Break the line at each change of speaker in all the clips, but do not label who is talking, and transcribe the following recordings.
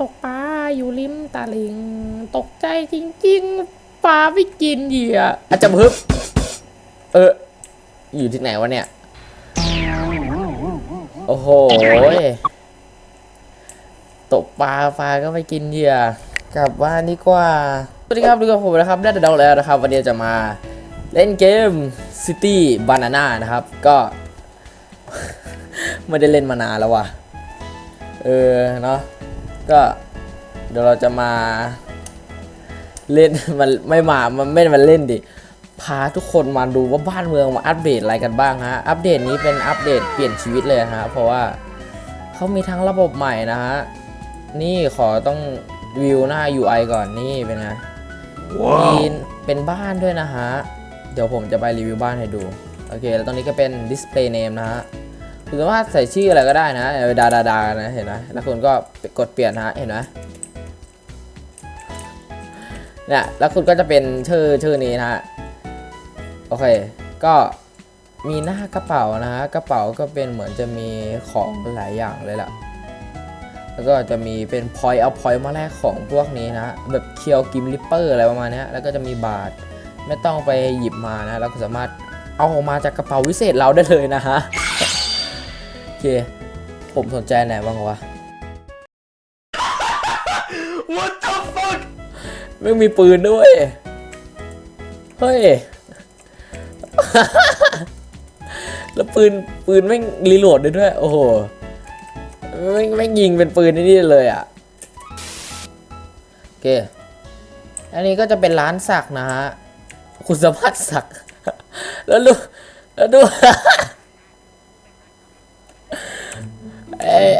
ตกปลาอยู่ริมตาลิง ตกใจจริง ๆปลาไม่กินเหยื่ออาจจะพึบเออ อยู่ที่ไหนวะเนี่ย โอ้โหตกปลาปลาก็ไม่กินเหยื่อกลับบ้านดีกว่า สวัสดีครับดูกับผมนะครับได้แต่ดองแล้วนะครับ วันนี้จะมาเล่นเกม City Banana นะครับ ก็ไม่ได้เล่นมานานแล้วว่ะ เออ เนาะ ก็เดี๋ยวเราจะมาเล่นมันไม่มา มันไม่มาเล่นดิ พาทุกคนมาดูว่าบ้านเมืองมาอัปเดตอะไรกันบ้างฮะ อัปเดตนี้เป็นอัปเดตเปลี่ยนชีวิตเลยฮะ เพราะว่าเขามีทั้งระบบใหม่นะฮะ นี่ขอต้องวิวหน้า UI ก่อนนี่เป็นไงมีเป็นบ้านด้วยนะฮะ เดี๋ยวผมจะไปรีวิวบ้านให้ดู โอเค แล้วตรงนี้ก็เป็น display name นะฮะ คุณสามารถใส่ชื่ออะไรก็ได้นะดาดาดานะเห็นไหมแล้วคุณก็กดเปลี่ยนนะฮะเห็นไหมเนี่ยแล้วคุณก็จะเป็นชื่อชื่อนี้นะฮะโอเค ก็มีหน้ากระเป๋านะฮะกระเป๋าก็เป็นเหมือนจะมีของหลายอย่างเลยล่ะแล้วก็จะมีเป็นพอยต์เอาพอยต์มาแลกของพวกนี้นะแบบเคียวกิมลิปเปอร์อะไรประมาณนี้แล้วก็จะมีบาทไม่ต้องไปหยิบมานะเราก็สามารถเอาออกมาจากกระเป๋าวิเศษเราได้เลยนะฮะ เค ผมสนใจไหนบ้างวะ
What the fuck
ไม่มีปืนด้วย เฮ้ย แล้วปืนปืนไม่งรีโหลดได้ด้วย โอ้โหไม่งไม่งยิงเป็นปืนนี่เลยอะโอเค อันนี้ก็จะเป็นร้านสักนะฮะ คุณสมบัติสัก แล้วดูแล้วดู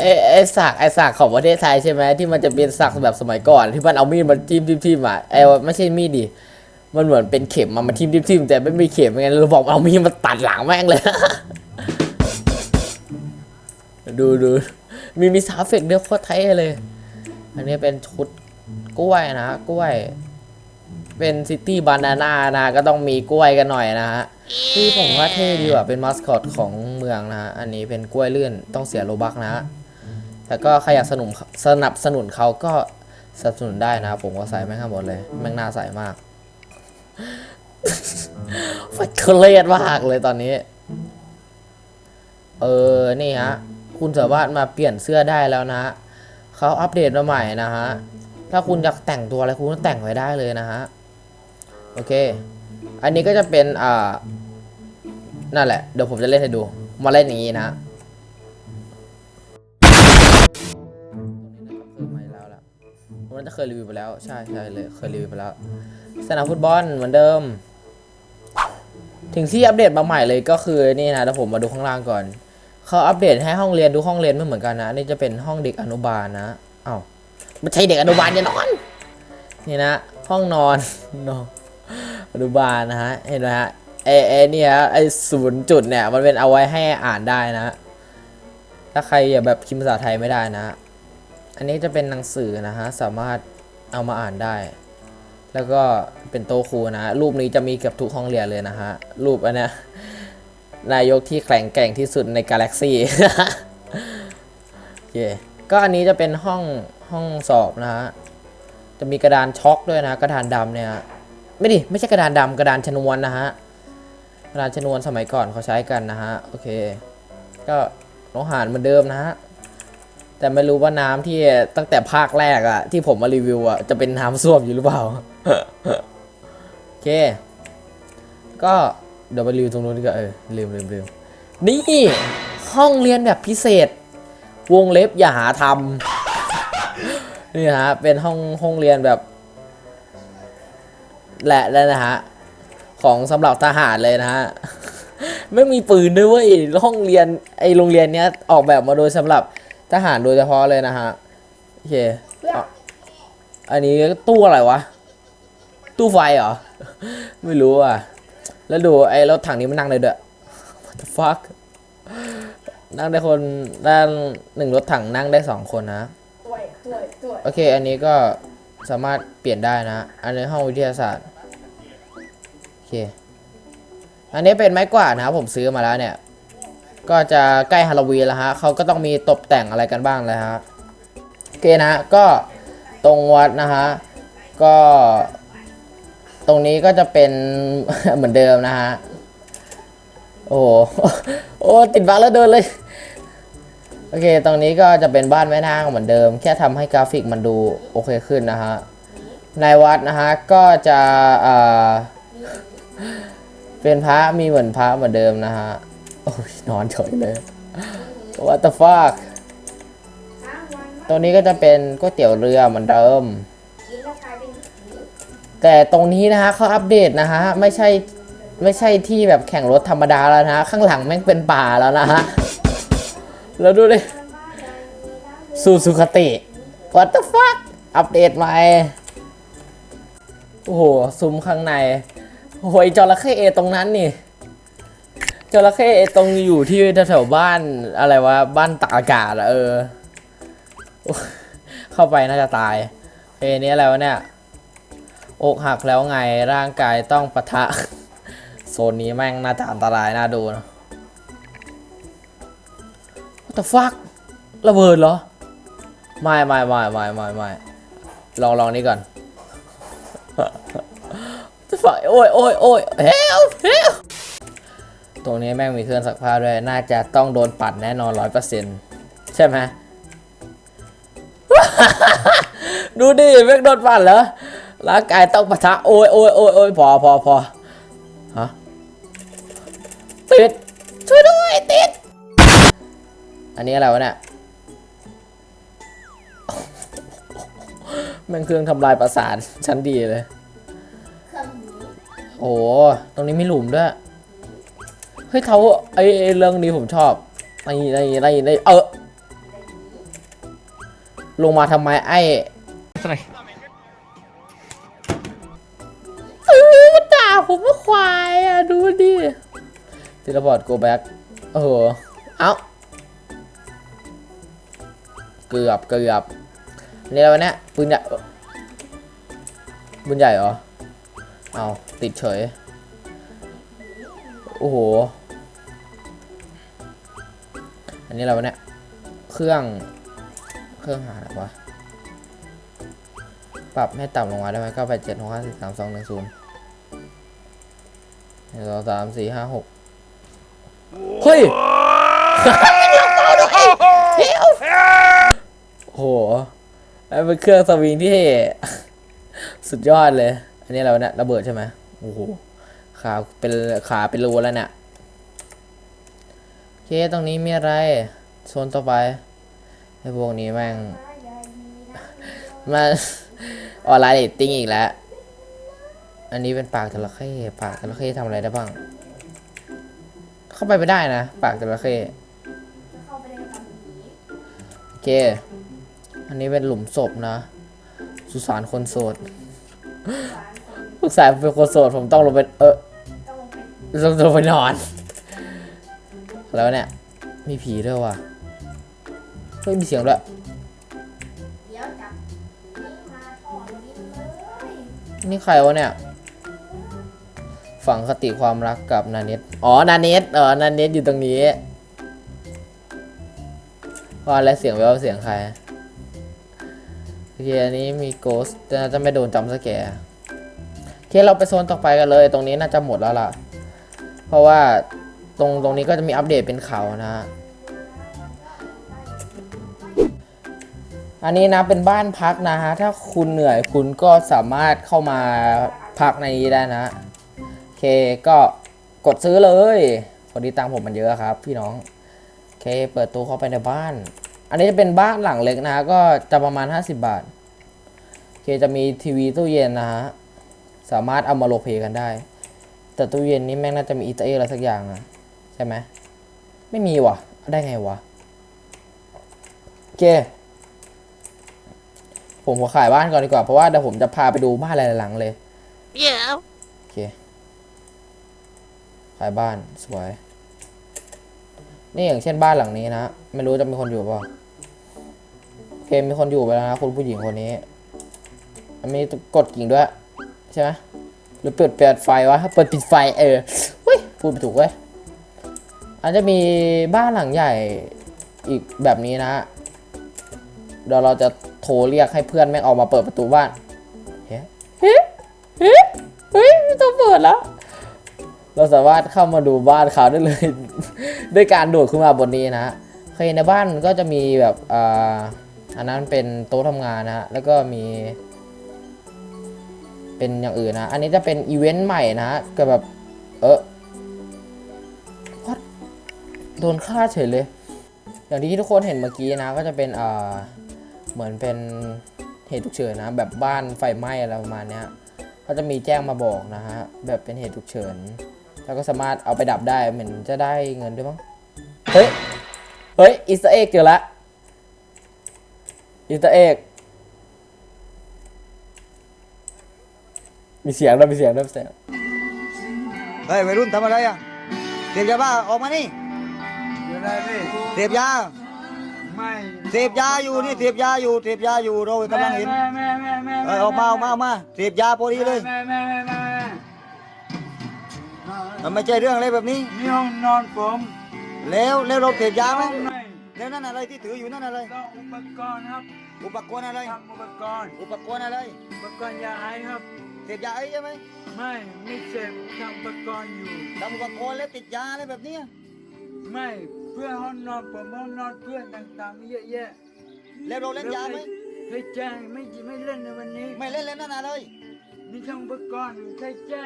ไอ้ไอ้สักไอ้สักของประเทศไทยใช่ไหมที่มันจะเป็นสักแบบสมัยก่อน ที่มันเอามีดมาจิ้มจิ้มจิ้มอะไอ้ไม่ใช่มีดดิมันเหมือนเป็นเข็มมามาทิ่มทิ่มแต่ไม่มีเข็มไงเราบอกเอามีดมาตัดหลังแม่งเลย ดูดูมีมีสาวเฟกเดียวโคตรเท่เลย อันนี้เป็นชุดกล้วยนะกล้วย เป็นซิตี้บานาน่านะก็ต้องมีกล้วยกันหน่อยนะฮะคือผมว่าเท่ดีว่ะเป็นมาสคอตของเมืองนะฮะอันนี้เป็นกล้วยเลื่อนต้องเสียโลบักนะฮะ แต่ก็ใครอยากสนุนสนับสนุนเขาก็สนับสนุนได้นะผมก็ใส่แม่งทั้งหมดเลย แม่งน่าใส่มากฟัดเครียดมากเลยตอนนี้ เออ นี่ฮะ คุณสามารถมาเปลี่ยนเสื้อได้แล้วนะฮะเขาอัปเดตมาใหม่นะฮะ ถ้าคุณอยากแต่งตัวอะไรคุณก็แต่งไว้ได้เลยนะฮะ โอเค อันนี้ก็จะเป็น อ่า นั่นแหละ เดี๋ยวผมจะเล่นให้ดู มาเล่นอย่างนี้นะ วันนั้นจะเคยรีวิวไปแล้ว ใช่ใช่เลยเคยรีวิวไปแล้ว สนามฟุตบอลเหมือนเดิม ถึงที่อัปเดตมาใหม่เลยก็คือนี่นะเดี๋ยวผมมาดูข้างล่างก่อนเขาอัปเดตให้ห้องเรียนทุกห้องเรียนไม่เหมือนกันนะนี่จะเป็นห้องเด็กอนุบาลนะอ้าวไม่ใช่เด็กอนุบาลจะนอนนี่นะ ห้องนอนนอนอนุบาลนะฮะเห็นไหมฮะไอไอเนี่ยไอศูนย์จุดเนี่ยมันเป็นเอาไว้ให้อ่านได้นะ ถ้าใครอย่าแบบพิมพ์ภาษาไทยไม่ได้นะ อันนี้จะเป็นหนังสือนะฮะ สามารถเอามาอ่านได้ แล้วก็เป็นโต๊ะครูนะ รูปนี้จะมีเกือบทุกห้องเรียนเลยนะฮะ รูปอันนี้นายกที่แข็งแกร่งที่สุดในกาแล็กซี่โอเคก็อันนี้จะเป็นห้องห้องสอบนะฮะ จะมีกระดานช็อกด้วยนะ กระดานดำเนี่ยไม่ดิไม่ใช่กระดานดำกระดานชนวนนะฮะกระดานชนวนสมัยก่อนเขาใช้กันนะฮะ โอเค ก็โลหารเหมือนเดิมนะฮะ แต่ไม่รู้ว่าน้ำที่ตั้งแต่ภาคแรกอะที่ผมมารีวิวอะจะเป็นน้ำส้วมอยู่หรือเปล่าโอเค ก็เดี๋ยวไปรีวิวตรงนู้นดีกว่าเออลืมลืมลืมนี่ห้องเรียนแบบพิเศษ วงเล็บอย่าหาทำนี่ฮะเป็นห้องห้องเรียนแบบแหละแล้วนะฮะของสำหรับทหารเลยนะฮะไม่มีปืนด้วยเว้ยห้องเรียนไอโรงเรียนเนี้ยออกแบบมาโดยสำหรับ ทหารโดยเฉพาะเลยนะฮะโอเคอะอันนี้ตู้อะไรวะ ตู้ไฟเหรอ ไม่รู้อะ แล้วดูไอ้รถถังนี้มันนั่งได้ด้วย what the fuck นั่งได้คนด้านหนึ่งรถถังนั่งได้สองคนนะ
ด้วยด้วยด้วย
โอเค อันนี้ก็สามารถเปลี่ยนได้นะ อันนี้ห้องวิทยาศาสตร์ โอเค อันนี้เป็นไม้กวาดนะครับผมซื้อมาแล้วเนี่ย ก็จะใกล้ฮาโลวีนแล้วฮะเขาก็ต้องมีตกแต่งอะไรกันบ้างเลยฮะโอเคนะก็ตรงวัดนะฮะก็ตรงนี้ก็จะเป็นเหมือนเดิมนะฮะโอ้โหโอ้ติดบั๊กแล้วเดินเลยโอเค ตรงนี้ก็จะเป็นบ้านแม่นางเหมือนเดิม แค่ทำให้กราฟิกมันดูโอเคขึ้นนะฮะในวัดนะฮะก็จะเอ่อเป็นพระมีเหมือนพระเหมือนเดิมนะฮะ โอ้ยนอนเฉยเลย What the fuck ตรงนี้ก็จะเป็นก๋วยเตี๋ยวเรือเหมือนเดิม แต่ตรงนี้นะฮะเขาอัปเดตนะฮะ ไม่ใช่ไม่ใช่ที่แบบแข่งรถธรรมดาแล้วนะฮะข้างหลังแม่งเป็นป่าแล้วนะฮะ แล้วดูดิสูสุคติ What the fuck อัปเดตใหม่ โอ้โห ซุ้มข้างใน โอ้โหไอ้จระเข้เอตรงนั้นนี่ จระเข้ตรงอยู่ที่แถวบ้านอะไรวะบ้านตากอากาศอะเออ เข้าไปน่าจะตายเอยนี่อะไรวะเนี่ยอกหักแล้วไงร่างกายต้องปะทะ โซนนี้แม่งน่าจะอันตรายน่าดูนะ What the fuck ระเบิดเหรอ ไม่ไม่ไม่ไม่ไม่ไม่ลองลองนี้ก่อน What the fuck โอ้ยโอ้ยโอ้ย help help ตรงนี้แม่งมีเครื่องซักผ้าด้วย น่าจะต้องโดนปัดแน่นอนร้อยเปอร์เซ็นต์ใช่ไหมดูดิแม่งโดนปัดเหรอร่างกายต้องปะทะโอ้ยโอ้ยโอ้ยโอ้ยพอพอพอฮะติดช่วยด้วยติด อันนี้อะไรวะเนี่ยแม่งเครื่องทำลายประสาทชั้นดีเลย โอ้โหตรงนี้มีหลุมด้วย เฮ้ยเขาไอไอ้เรื่องนี้ผมชอบไอ้ไอ้ไอ้ไอ้เออลงมาทำไมไอ้
อะไร
เออมันด่าผมว่าควายอะ ดูดิทีละบอร์ด go back โอ้โห เอ้า เกือบเกือบนี่อะไรวะเนี่ยปืนใหญ่เอ้อปืนใหญ่เหรอ เอาติดเฉย โอ้โห อันนี้อะไรวะเนี่ย เครื่อง เครื่องหาอะไรวะ ปรับให้ต่ำลงมาได้ไหมเก้าแปดเจ็ดหกห้าสี่สามสองหนึ่งศูนย์หนึ่งสองสามสี่ห้าหกเฮ้ยโอ้โหแล้เป็นเครื่องสวิงที่ สุดยอดเลย อันนี้เราเนี่ยระเบิดใช่ไหมโอ้โห ขาเป็นขาเป็นรูแล้วเนี่ยโอเคตรงนี้มีอะไรโซนต่อไปไอ้พวกนี้แม่งมาออนไลน์เดตติ้งอีกแล้ว อันนี้เป็นปากจระเข้ปากจระเข้ทำอะไรได้บ้าง เข้าไปไม่ได้นะ ปากจระเข้โอเค อันนี้เป็นหลุมศพนะ สุสานคนโสดลูกสาวเป็นคนโสดผมต้องลงไปเออ ต้องลงไปนอน แล้วเนี่ย มีผีด้วยว่ะเฮ้ยมีเสียงด้วย
เดี๋ยวจับนี่มาก่อนดินเลย
นี่ใครวะเนี่ย ฝังคติความรักกับนาเนตอ๋อ นาเนตเออนาเนตอยู่ตรงนี้ว่าแล้วเสียงแววาเสียงใครโอเคอันนี้มีโกสจะจะไม่โดนจำสแกร์โอเคเราไปโซนต่อไปกันเลย ตรงนี้น่าจะหมดแล้วล่ะ เพราะว่าตรงตรงนี้ก็จะมีอัปเดตเป็นเขานะฮะอันนี้นะเป็นบ้านพักนะฮะ ถ้าคุณเหนื่อยคุณก็สามารถเข้ามาพักในนี้ได้นะ โอเคก็กดซื้อเลยพอดีตังค์ผมมันเยอะครับ พี่น้อง โอเคเปิดตู้เข้าไปในบ้าน อันนี้จะเป็นบ้านหลังเล็กนะฮะ ก็จะประมาณ 50 บาท โอเคจะมีทีวีตู้เย็นนะฮะ สามารถเอามาโลเพกันได้ แต่ตู้เย็นนี้แม่งน่าจะมีอีเตอร์อะไรสักอย่างอะใช่ไหมไม่มีวะได้ไงวะโอเคผมขอขายบ้านก่อนดีกว่า เพราะว่าเดี๋ยวผมจะพาไปดูบ้านหลายๆหลังเลย
Yeah.
โอเค ขายบ้านสวย นี่อย่างเช่นบ้านหลังนี้นะ ไม่รู้จะมีคนอยู่เปล่าโอเคมีคนอยู่ไปแล้วนะคุณผู้หญิงคนนี้ มันมีกดกิ่งด้วย ใช่ไหมห รือเปิดเปิดไฟวะ เปิดปิดไฟเออเฮ้ยพูดไปถูกเว้ยอาจจะมีบ้านหลังใหญ่อีกแบบนี้นะเดี๋ยวเราจะโทรเรียกให้เพื่อนแม่งออกมาเปิดประตูบ้านเฮ้ยเฮ้ยเฮ้ยเฮ้ยไม่ต้องเปิดแล้ว เราสามารถเข้ามาดูบ้านเขาได้เลย ด้วยการโดดขึ้นมาบนนี้นะฮะเคในบ้านก็จะมีแบบอ่าอันนั้นเป็นโต๊ะทำงานนะฮะแล้วก็มี เป็นอย่างอื่นนะ อันนี้จะเป็นอีเวนต์ใหม่นะฮะก็แบบ เออ what โดนฆ่าเฉยเลย อย่างที่ทุกคนเห็นเมื่อกี้นะ ก็จะเป็นอ่าเหมือนเป็นเหตุฉุกเฉินนะ แบบบ้านไฟไหม้อะไรประมาณเนี้ยก็จะมีแจ้งมาบอกนะฮะ แบบเป็นเหตุฉุกเฉิน แล้วก็สามารถเอาไปดับได้ เหมือนจะได้เงินด้วยมั้ง เฮ้ย เฮ้ยอิสเอ็กเจอละอิสเอ็ก มีเสียงด้วยมีเสียงด้วยมีเสียง
เฮ้ยวัยรุ่นทำอะไรอะเสพยาบ้าออกมานี่
อยู่ไหนพี่
เสพยา
ไม่
เสพยาอยู่นี่เสพยาอยู่เสพยาอยู่เรากำลังเห็น
แม่แม่แม่แม่
เออออกมาออกมาออกมาเสพยาพอดีเลย
แม่แม่แม่แม่แม่
มันไม่ใช่เรื่องอะไรแบบนี้
นี่ห้องนอนผม
แล้วแล้วเราเสพยาไหม
ไม่
แล้วนั่นอะไรที่ถืออยู่นั่นอะไร
ต้องอุปกรณ์ครับ
อุปกรณ์อะไร
ทำอุปกรณ์
อุปกรณ์อะไร
อุปกรณ์ยาไอครับ
เสพยาไอ้ใช่ไหม
ไม่ไม่เสพทำอุปกรณ์อยู่
ทำอุปกรณ์แล้วติดยาอะไรแบบเนี้ย
ไม่เพื่อนห้องนอนผมห้องนอนเพื่อนต่างๆเยอะแยะ
แล้วเราเล่นยาไหม
ให้แจ้งไม่ไม่เล่นในวันนี้
ไม่เล่นแล้วนั่นอะไร
นี่ทำอุปกรณ์ให้แจ้ง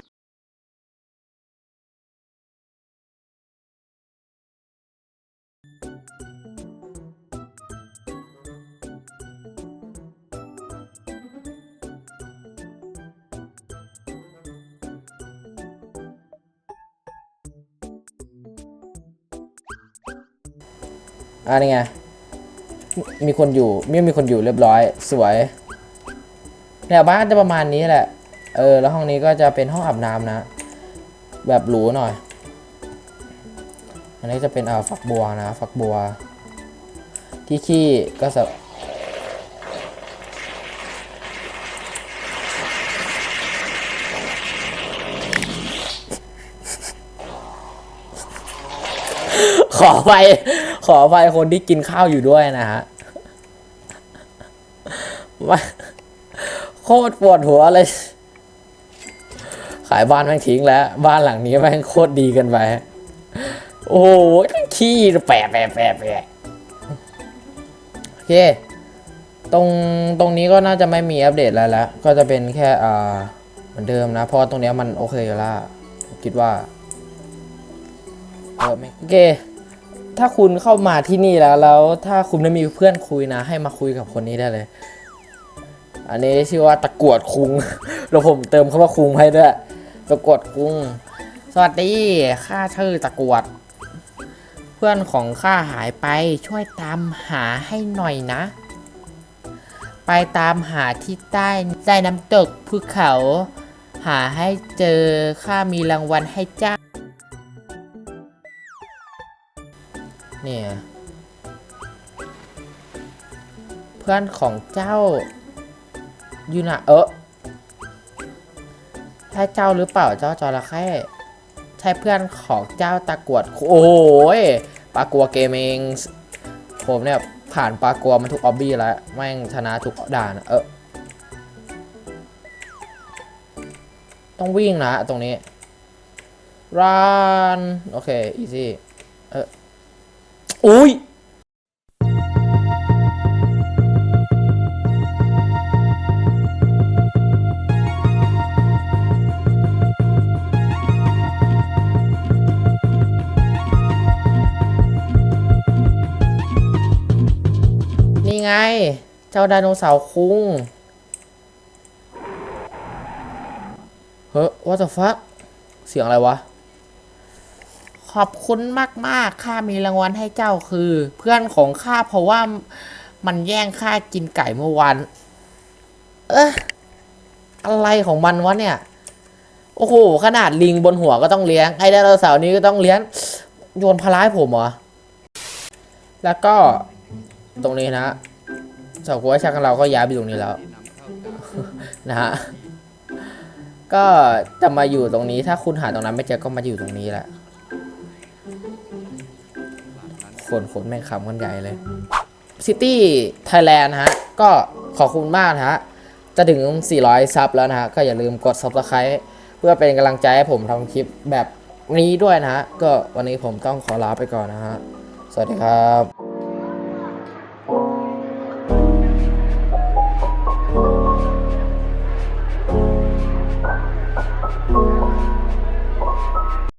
อ่านี่ไง มีคนอยู่มีมีคนอยู่เรียบร้อย สวยเนี่ยบ้านจะประมาณนี้แหละ เออ แล้วห้องนี้ก็จะเป็นห้องอาบน้ำนะ แบบหรูหน่อย อันนี้จะเป็นอ่าฝักบัวนะ ฝักบัว ที่ขี้ก็ ขอไปขอไปคนที่กินข้าวอยู่ด้วยนะฮะว่าโคตรปวดหัวเลย ขายบ้านแม่งทิ้งแล้ว บ้านหลังนี้แม่งโคตรดีกันไป โอ้โหขี้แปะแปะแปะแปะโอเค ตรงตรงนี้ก็น่าจะไม่มีอัปเดตอะไรแล้ว ก็จะเป็นแค่อ่าเหมือนเดิมนะ เพราะตรงเนี้ยมันโอเคอยู่แล้วคิดว่าเออไม่โอเค ถ้าคุณเข้ามาที่นี่แล้วแล้วถ้าคุณไม่มีเพื่อนคุยนะ ให้มาคุยกับคนนี้ได้เลย อันนี้ชื่อว่าตะกรวดคุงแล้วผมเติมคำว่าคุงให้ด้วยตะกรวดคุง สวัสดีข้าชื่อตะกรวด เพื่อนของข้าหายไปช่วยตามหาให้หน่อยนะ ไปตามหาที่ใต้ใต้น้ำตกภูเขา หาให้เจอข้ามีรางวัลให้เจ้า นี่ยเพื่อนของเจ้าอยู่นะเออใช่เจ้าหรือเปล่าเจ้าจระเข้ใช่เพื่อนของเจ้าตะกรวด โอ้โหยปลากัวเกมเองผมเนี่ยผ่านปลากัวมาทุกออบบี้แล้วแม่งชนะทุกด่านอะเออต้องวิ่งนะตรงนี้ run โอเค easy เออ อุ้ยนี่ไง เจ้าไดโนเสาร์คุงเฮ้ย what the fuck เสียงอะไรวะ ขอบคุณมากๆ ข้ามีรางวัลให้เจ้าคือ เพื่อนของข้าเพราะว่ามันแย่งข้ากินไก่เมื่อวาน เอ๊ะอะไรของมันวะเนี่ย โอ้โห ขนาดลิงบนหัวก็ต้องเลี้ยง ไอ้ไดโนเสาร์นี้ก็ต้องเลี้ยง โยนพลาให้ผมเหรอ แล้วก็ตรงนี้นะสากัวชักของเราก็ย้ายไปตรงนี้แล้ว นะฮะ ก็จะมาอยู่ตรงนี้ถ้าคุณหาตรงนั้นไม่เจอก็มาอยู่ตรงนี้แหละ คนคนแม่งคำกันใหญ่เลยซิตี้ไทยแลนด์ฮะ ก็ขอบคุณมากนะฮะ จะถึง 400 ซับแล้วนะฮะ ก็อย่าลืมกด Subscribe เพื่อเป็นกำลังใจให้ผมทำคลิปแบบนี้ด้วยนะฮะ ก็วันนี้ผมต้องขอลาไปก่อนนะฮะ สวัสดีครับ